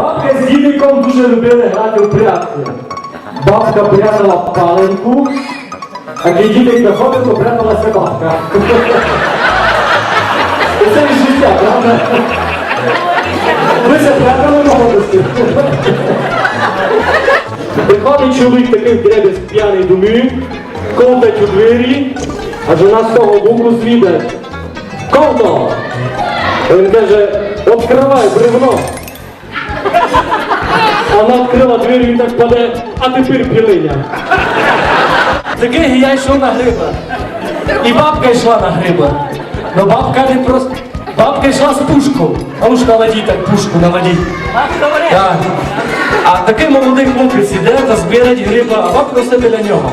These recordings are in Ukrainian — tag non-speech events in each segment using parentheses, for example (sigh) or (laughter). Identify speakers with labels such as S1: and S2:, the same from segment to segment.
S1: Бабка з дідиком дуже любили грати в прятки. Бабка прятала паленку, а коли дідик доходив, то пряталася бабка. І Це ж життя, правда? Ви це прятали молодості. Приходить чоловік такий в дребіз п'яний домі, ковтать у двері, а жона з того боку звідать. Ковто! Він каже, відкривай бревно. Вона відкрила двері, він так паде, а тепер пілиня. Такий я йшов на гриба. І бабка йшла на гриба. Ну бабка не просто. Бабка йшла з пушку. А ну ж наведіть так пушку, наведіть. Так. А такий молодий хлопець іде та збирать гриба, а бабка все біля нього.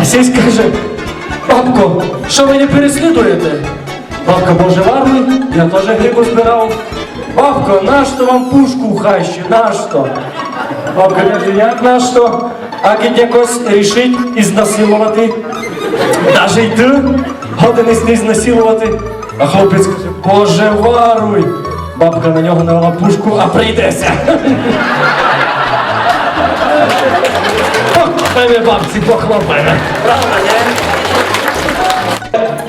S1: А сей скаже, бабко, що ви не переслідуєте? Бабка, боже варний, я теж грибу збирав. Бабко, нащо вам пушку в хащі? Нащо? Бабка каже, як нащо? А кить якось рішить ізнасилувати. Даже й ти годинись не знасилувати. А хлопець каже, боже варуй. Бабка на нього навела пушку, а прийдеся. Певне бабці похлопає. Правда, не?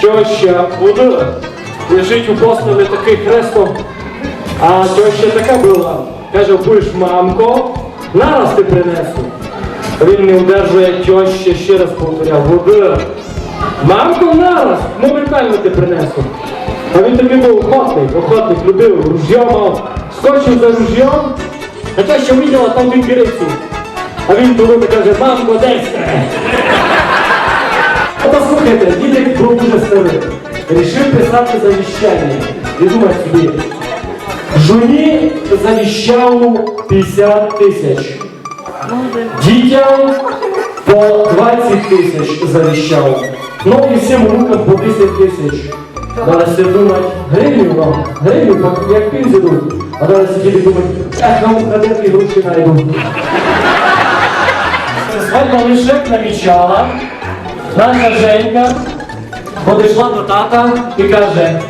S1: Теща буде лежить у постелі такий хрестом, а теща така була. Каже, будеш мамко, нараз ти принесу. Він не удержує теща, ще раз повторяв, води. Мамко, нараз, моментально ти принесу. А він такий був охотник, охотник, любив, ружьо мав, скочив за ружьом, а теща виділа там вікірицю. А він туди каже, мамко, десь ти?» Ото слухайте, дідик був дуже старий. Рішив писати завіщання. І думає собі, жоні завіщав 50 тисяч. Дітям по 20 тисяч завіщав. Ну і всім внукам по 10 тисяч. Далі всі думають, гривню вам, гривню, як пінзі дуть. А далі сиділи думають, ех, нам украдені гроші найду. Свадьба лише намічала. Наша Женька подійшла до тата і каже,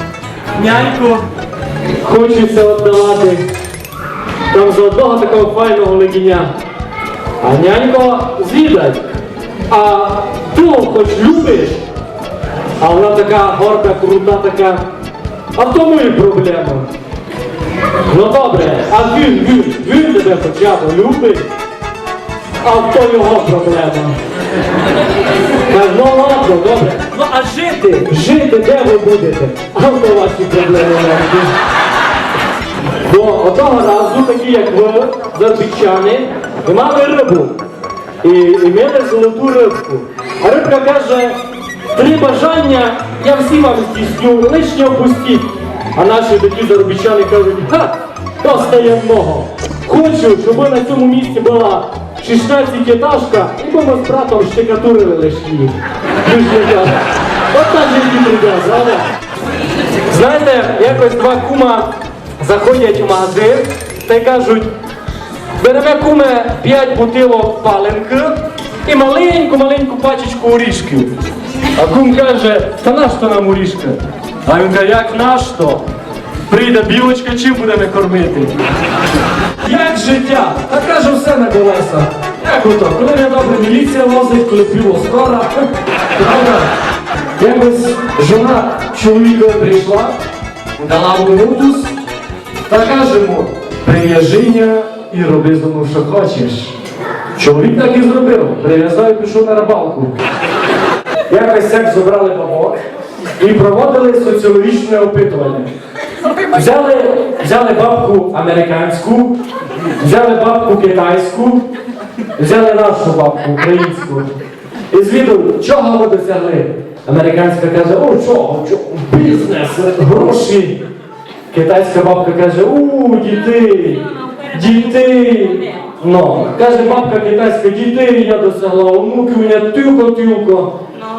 S1: няньку, хочеться віддавати там за одного такого файного легіня. А нянько звідать. А ти хоч любиш? А вона така горда, крута така. А в тому і проблема. Ну добре, а він, він, він тебе хоча б любить, а в то його проблема. Ну ладно, добре. Ну а жити? Жити де ви будете? А то ваші проблеми навіть. Бо одного разу, такі як ви, зазвичайні, мали рибу. І, і мали золоту рибку. А рибка каже, три бажання я всі вам здійсню, лиш не опустіть. А наші такі заробітчани кажуть, ха, то стає много. Хочу, щоб ви на цьому місці була 16 етажка, і би ми з братом штикатурили лиш її. От так же прийде, правда? Знаєте, якось два кума заходять в магазин та й кажуть, беремо куме 5 бутилок паленки і маленьку-маленьку пачечку орішків. А кум каже, та нащо нам орішка? А він каже, як нащо? Прийде білочка, чим будемо кормити? Як життя? Та каже, все на колеса. Як ото, коли не добре міліція возить, коли пиво скоро. Правда? Якось жона чоловіка прийшла, дала йому мутус, та каже йому, прив'яжиня і роби з ним, що хочеш. Чоловік так і зробив, прив'язав і пішов на рибалку. Якось як забрали бабок і проводили соціологічне опитування. Взяли, взяли бабку американську, взяли бабку китайську, взяли нашу бабку українську. І звіду, чого ви досягли? Американська каже, о, чого, чого, бізнес, гроші. Китайська бабка каже, у, дітей, дітей. Ну, каже бабка китайська, дітей я досягла, онуки у мене тюко-тюко.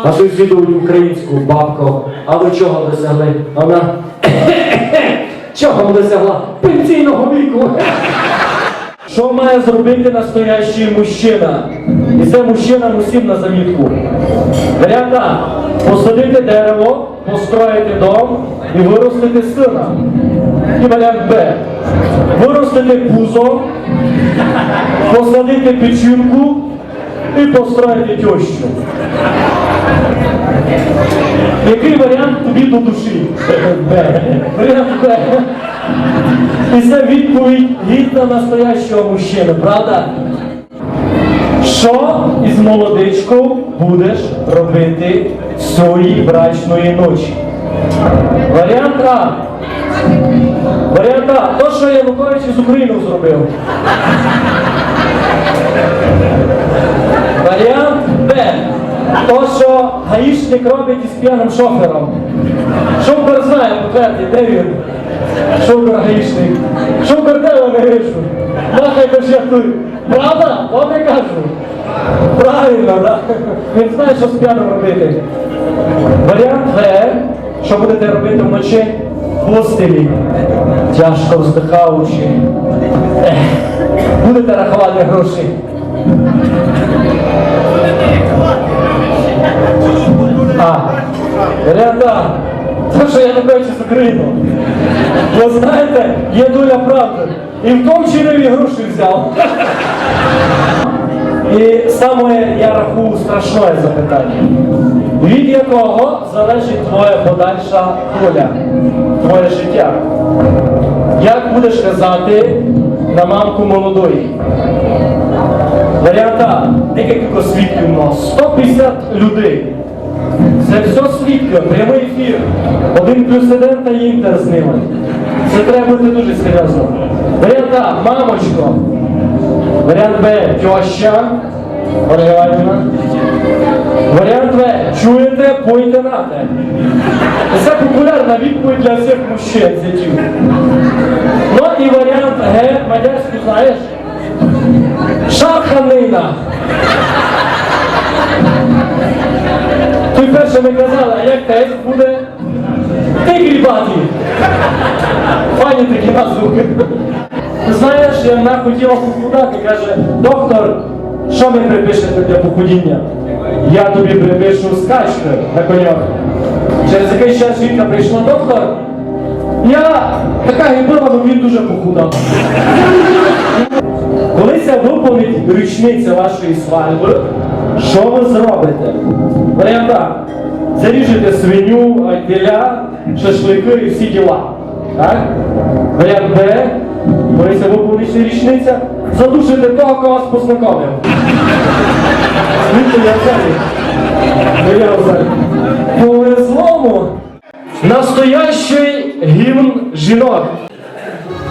S1: А той звіду українську бабку, а ви чого досягли? Вона (coughs) чого досягла? Пенсійного віку. (coughs) Що має зробити настоящий мужчина? І це мужчина усім на замітку. Ряда, посадити дерево, построїти дом і виростити сина. І варіант Б. Виростити пузо, посадити печінку і построїти тещу. Який варіант тобі до душі? Варіант Б. І це відповідь гідна настоящого мужчини, правда? Що із молодичкою будеш робити цієї брачної ночі? Варіант А. Варіант А. То, що Янукович із Україною зробив. Варіант Б. То, що гаїшник робить із п'яним шофером. Шофер знає, потвердить, де він? Шофер гаїшник. Шофер де вони гришу? Махай кожетуй. Правда? Добре кажу. Правильно, так. Він знає, що з п'яним робити. Варіант В. Що будете робити вночі? Постелі. Тяжко вздихаючи. Будете рахувати гроші. А, варіант А. То, що я не бачу з Україну. Ви знаєте, є доля правди. І в тому чинові гроші взяв. І саме я рахую страшне запитання. Від якого залежить твоя подальша доля, твоє життя. Як будеш казати на мамку молодої? Варіант А. Декілька свідків у нас. 150 людей. Це все свідки, прямий ефір. Один плюс один та інтер з ними. Це треба бути дуже серйозно. Варіант А. Мамочко. Варіант Б. Тьоща. Іванівна. Варіант В. Чуєте, пойте на те. Це популярна відповідь для всіх мужчин, зятів. Ну і варіант Г. Мадярську знаєш? Шаханина. Ти перше ми казали, а як тест буде? Ти грібатий. Файні такі назви. Знаєш, вона хотіла похудати, каже, доктор, що ми припишете для похудіння? Я тобі припишу скачки на конях. Через якийсь час жінка прийшла, доктор, я така гибила, бо він дуже похудав. Коли це виповнить річниця вашої свадьби, що ви зробите? Варіант А. Заріжете свиню, антиля, шашлики і всі діла. Так? Варіант Б. Це виповнить річниця, задушите того, кого вас познайомив. Звідти я взагалі. Ну, я взагалі. Повезлому настоящий гімн жінок.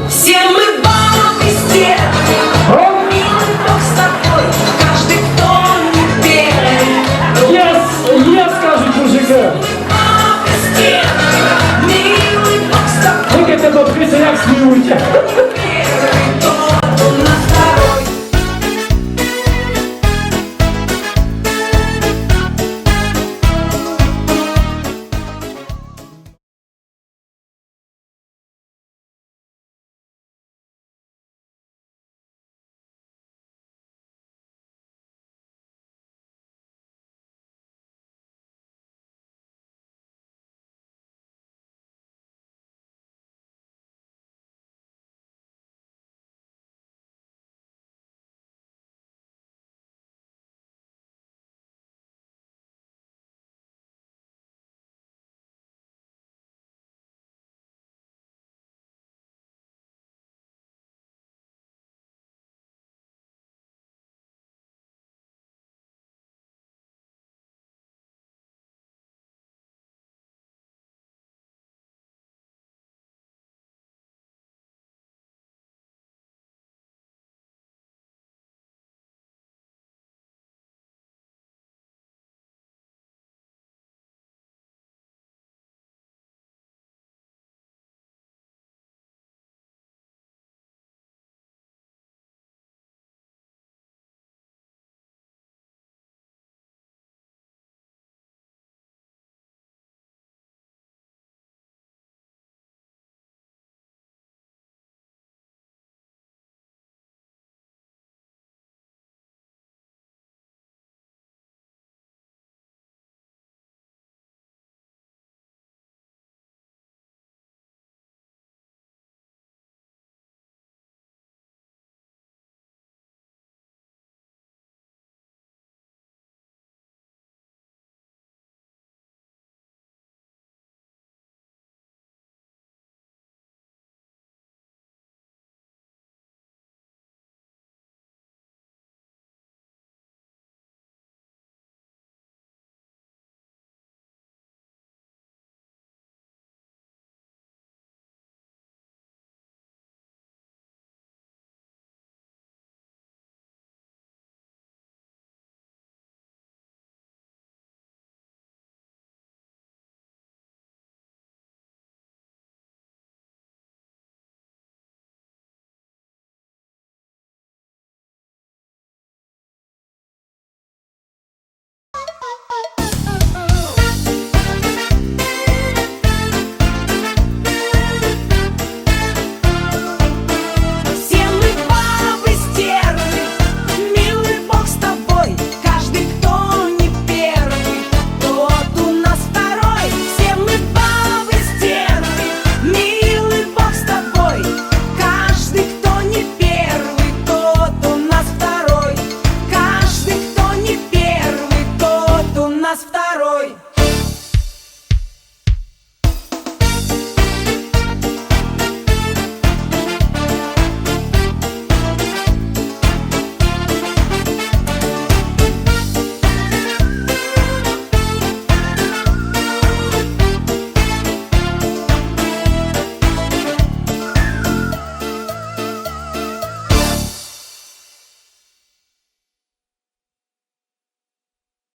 S2: Всі ми бабу везде, милый з тобой, каждый хто не белый.
S1: Єс, єс, кажуть мужики.
S2: Милый Бог с
S1: тобой. Викайте бабки, як сміються.